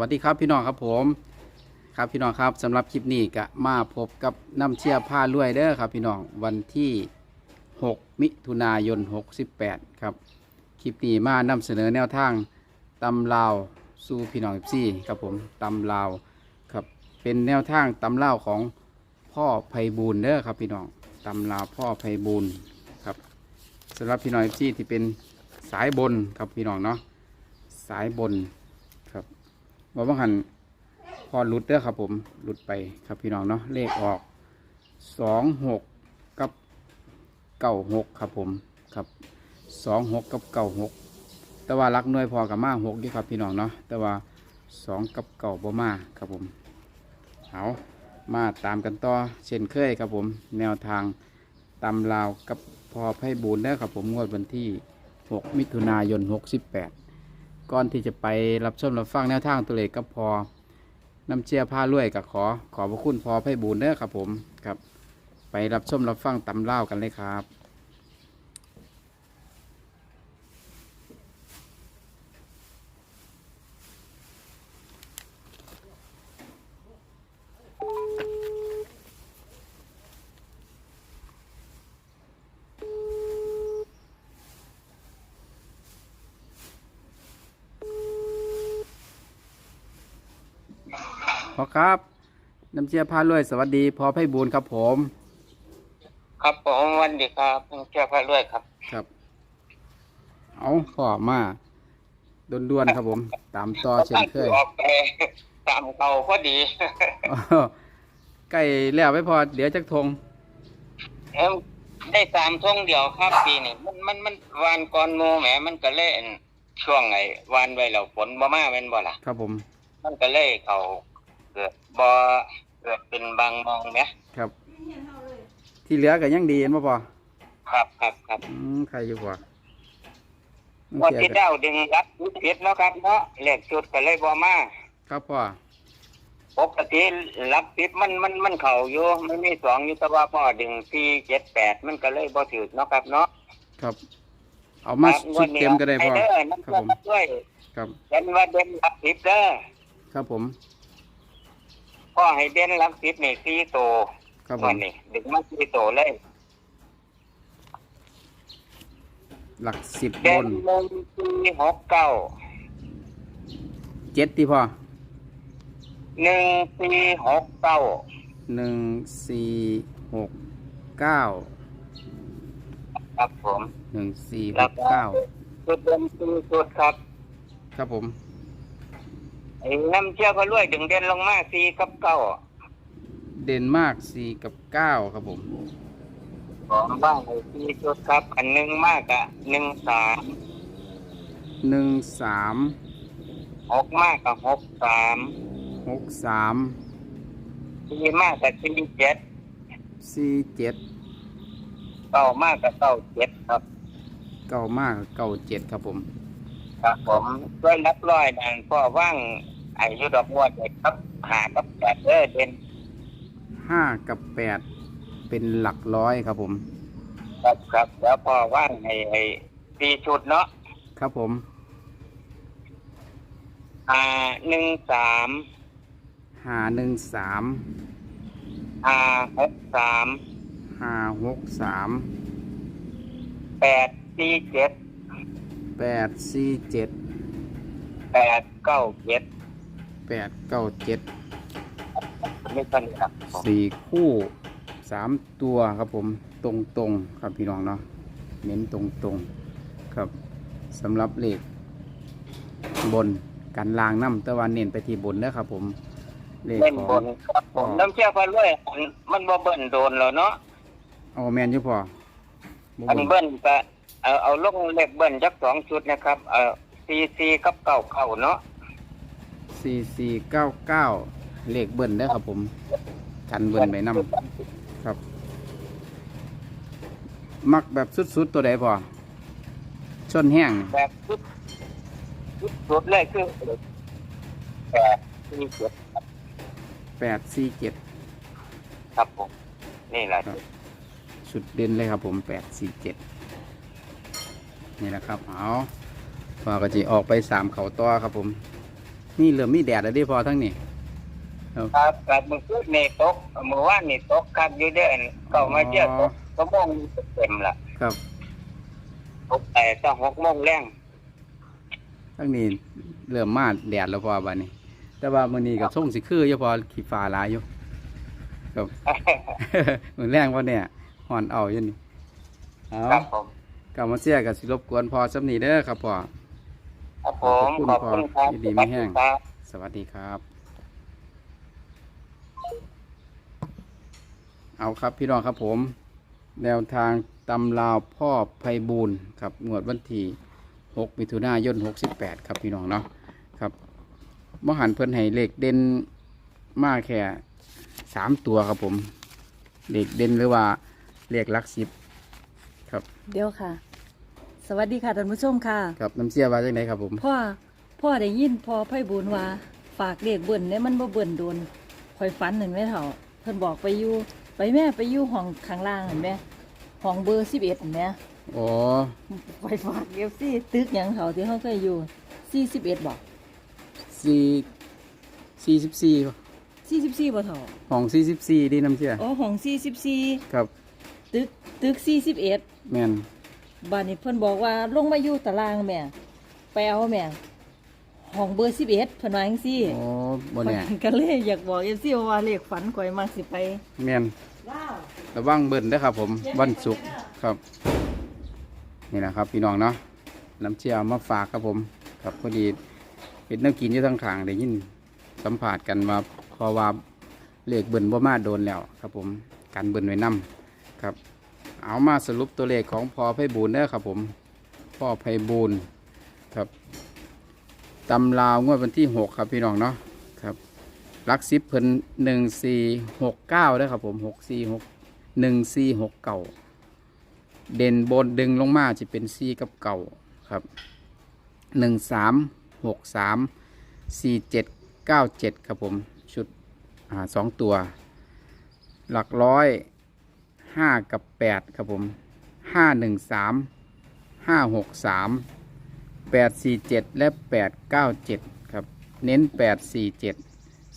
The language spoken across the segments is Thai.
วัสดีครับพี่น้องครับผม ครับพี่น้องครับสำหรับคลิปนี้ก็มาพบกับน้ำเชี่ยผ้าลวยเด้อครับ พี่น้องวันที่ 6 มิถุนายน 68 ครับคลิปนี้มานำเสนอแนวทางตำลาวสู่พี่น้องซี่ครับผมตำลาวครับเป็นแนวทางตำลาวของพ่อไพบูลเด้อครับพี่น้องตำลาวพ่อไพบูลครับสำหรับพี่น้องซี่ที่เป็นสายบนครับพี่น้องเนาะสายบน ว่าบางหันพอหลุดเด้อครับผมหลุดไปครับพี่น้องเนาะเลขออกสองหกกับเก้าหกครับผมครับสองหกกับเก้าหกแต่ว่ารักหน่วยพอกับมาหกดีครับพี่น้องเนาะแต่ว่าสองกับเก้าบ่มาครับผมเอามาตามกันต่อเช่นเคยครับผม แนวทางตำลาวกับพอไพ่บูนเด้อครับผมงวดวันที่ 6 มิถุนายน 68 ก่อนที่จะไปรับชมรับฟังแนวทางตัวเลขก็พอน้ำเชียร์ผ้าลวยกับขอ ขอบพระคุณพอไพ่บูนเด้อครับผมครับ ไปรับชมรับฟังตำเล่ากันเลยครับ พอครับน้ำเชียร์ผ้าลวยสวัสดีพอไพ่บูนครับผม ครับผมวันดีครับเชื่อพระรวยครับ ครับ เอาพ่อมาด่วนๆครับผม ตามต่อเช่นเคยออกไปตามเก่าพอดีอ้าวใกล้แล้วไม่พอเดี๋ยวจักทงเอิ่มได้สามท่งเดียวครับปีนี้มันมันมันวานก่อนโมแหมมันก็เล่นช่วงไงวานไว้แล้วฝนบ่มาแม่นบ่ล่ะ ครับผม มันก็เล่เขา เกิดบ่เกิดเป็นบางมองไหมครับ ที่เหลือก็ยังดีเห็นบ่พอครับครับครับอืมใครอยู่กว่าวันที่เจ้าดึงรับผิดเนาะครับเนาะเลขชุดก็เลยบ่มาครับพ่อปกติรับผิดมันมันมันเข่าอยู่มันมีสองอยู่แต่ว่าพ่อดึงสี่เจ็ดแปดมันก็เลยบ่ถือเนาะครับเนาะครับ เอามาชุดเต็มก็ได้พ่อเด้อน้ำครับผมด้วยครับเด่นว่าเด่นรับผิดเด้อ ครับผมพ่ อให้เด่นรับผิดนี่สี่โตครับผวัมนนี้ดึงมาสี่โตเลยหลักสิบบเด่นนหนึ่งสี่หกเก้าเจ็ดที่พ่อหนึ่งสี่หกเก้าหนึ่งสี่หกเก้าครับผมหนึ่งสี่หแล้วกก็เก้าจุดเด่นสี่จุดครับ ครับผม ไอ้น้ำเชื่อพระรวยดึงเด่นลงมาสี่กับเก้าเด่นมากสี่กับเก้าครับผม ของบ้างให้สี่จุดครับ อันหนึ่งมากอะหนึ่งสามหนึ่งสามหกมากกับหกสามหกสามสี่มากกับสี่เจ็ดสี่เจ็ดเก้ามากกับเก้าเจ็ดครับ เก้ามากเก้าเจ็ดครับผม ครับผมด้วยรับร้อยนั่นพ่อว่าง อายุดอกบัวเด็กครับหากับแปดเออเด่นห้ากับแปดเป็นหลักร้อยครับผม ครับครับแล้วพ่อว่างให้ให้สี่ชุดเนาะครับผม อ่าหนึ่งสามหาหนึ่งสามอ่าหกสามหาหกสามแปดสี่เจ็ดแปดสี่เจ็ดแปดเก้าเจ็ด แปดเก้าเจ็ดไม่ทันครับผมสี่คู่สามตัวครับผมตรงตรงๆครับพี่น้องเนาะเน้นตรงตรงๆครับสำหรับเลขบนกันลางน้ำแต่วันเน้นไปที่บนนะครับผมเลขเล่นขบองนครับผมน้ำเชื่อพระรวยอันมันบ่เบิ่นโดนแล้วเนาะเอาแมนอยี่พอบ่อันบนเบิ้ลก็เอาเอาลงเลขเบิ้ลจักสองชุดนะครับ เออซีซีกับเก่าเก่าเนาะ สี่สี่เก้าเก้าเลขเบิ้ลได้อครับผมกันเบิ้ลไปน้ำครับ มักแบบสุดๆตัวใดพอชนแห้งแบบชุดชุดสุดเลยคือแปดซีเจ็ดแปดสี่เจ็ดครับผม นี่แหละครับชุดเด่นเลยครับผมแปดสี่เจ็ดนี่แหละครับ เอาพอก็จะออกไปสามเขาต่อครับผม นี่เริ่มมีแดดแล้วเดิพอทั้งนี้ครับกับมือคืนนี่ตกมือว่านนี่ตกครับอยู่เดือนก็มาเที่ยวตกก็มองเต็มละครับตกแต่ก็หกโมงแรงทั้งนี้เริ่มมาแดดแล้วพอบัดนี้ แต่ว่ามื้อนี้ก็ส่งสิคืออยู่พอขี้ฟ้าหลายอยู่ครับมื้อแรงพอเนี่ยฮ้อนเอาอยู่นี่เอาครับผมกลับมาเสียกับสิรบกวนพอสำนีเด้อครับพ่อ ครับผมขอบคุณขอบคุณครับพอยินดีไม่แห้งครับสวัสดีครับ เอาครับพี่น้องครับผม แนวทางตำลาวพ่อไพบูลย์ครับงวดวันที่6มิถุนายน68 ครับพี่น้องเนาะครับมหันเพิ่นให้เลขเด่นมากแค่สามตัวครับผมเลขเด่นหรือว่าเลขหลักสิบครับ เดี๋ยวค่ะ สวัสดีค่ะท่านผู้ชมค่ะ ครับน้ำเสียว่าจังไดครับผม พ่อพ่อได้ยินพ่อไพ่บุญว่า ฝากเด็กเบิ่นเนี่ยมันบ่เบิ่นโดนคอยฝันเห็นไหมเถ่าเพิ่นบอกไปอยู่ไปแม่ไปอยู่ห้องข้างล่างเห็นไหมห้องเบอร์สิบเอ็ดเห็นไหมอ๋อไปฝากเอฟซีตึกหยังเขาที่เขาเคยอยู่สี่สิบเอ็ดบอกสี่สี่สิบสี่สี่สิบสี่บ่เถ่าห้องสี่สิบสี่ดีน้ำเชื่ออ๋อห้องสี่สิบสี่ครับ ตึกตึกสี่สิบเอ็ดแม่น บ้านนี้เพิ่นบอกว่าลงมาอยู่ตารางแม่ไปเอาแม่ห้องเบอร์สิบเอ็ดเพิ่นว่าจังซี่โอ้บนเนี่ยข้อยก็เลยอยากบอกเอฟซีว่าเลขฝันข่อยมักสิไปแม่นว้าวระวังเบิ่นเด้อครับ ผมวันศุกร์ครับ นี่แหละครับ พี่น้องเนาะน้ำเชี่ยวมาฝากครับผม ครับพอดีเห็นน้ำกินอยู่ทั้งขางได้ยินสัมผัสกันมาพอว่าเลขเบิ่นบ่มาโดนแล้ว ครับผมการเบิ่นไว้นํครับ เอามาสรุปตัวเลขของพอไพบูลย์เด้ครับผม พ่อไพบูลย์ครับตำลาวงวดวันที่หกครับพี่น้องเนาะครับลักซิปเพิ่นหนึ่งสี่หกเก้าเด้ครับผมหกสี่หกหนึ่งสี่หกเก่าเด่นบนดึงลงมาจะเป็นสี่กับเก่าครับหนึ่งสามหกสามสี่เจ็ดเก้าเจ็ดครับผมชุดอ่าสองตัว หลักร้อย ห้ากับแปดครับผมห้าหนึ่งสามห้าหกสามแปดสี่เจ็ดและแปดเก้าเจ็ดครับเน้นแปดสี่เจ็ด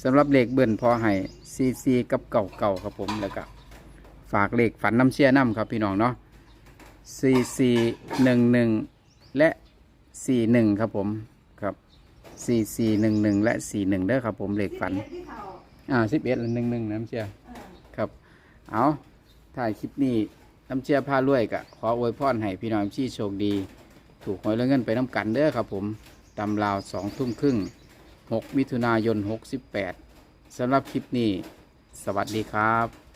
สำหรับเลขเบิ่นพอให้ซีซีกับเก่าเก่าครับผมแล้วก็ฝากเลขฝันน้ำเชี่ยน้ำครับพี่น้องเนาะสี่สี่หนึ่งหนึ่งและสี่หนึ่งครับผมครับสี่สี่หนึ่งหนึ่งและสี่หนึ่งเด้อครับผมเลขฝันอ่าสิบเอ็ดหนึ่งหนึ่งน้ำเชียครับเอา ถ่ายคลิปนี้น้ำเชียพารวยกะขออวยพรให้พี่น้องชี่โชคดี ถูกหวยและเงินไปน้ำกันเด้อครับผมตำราวสองทุ่มครึ่งหกมิถุนายนหกสิบแปดสำหรับคลิปนี้ สวัสดีครับ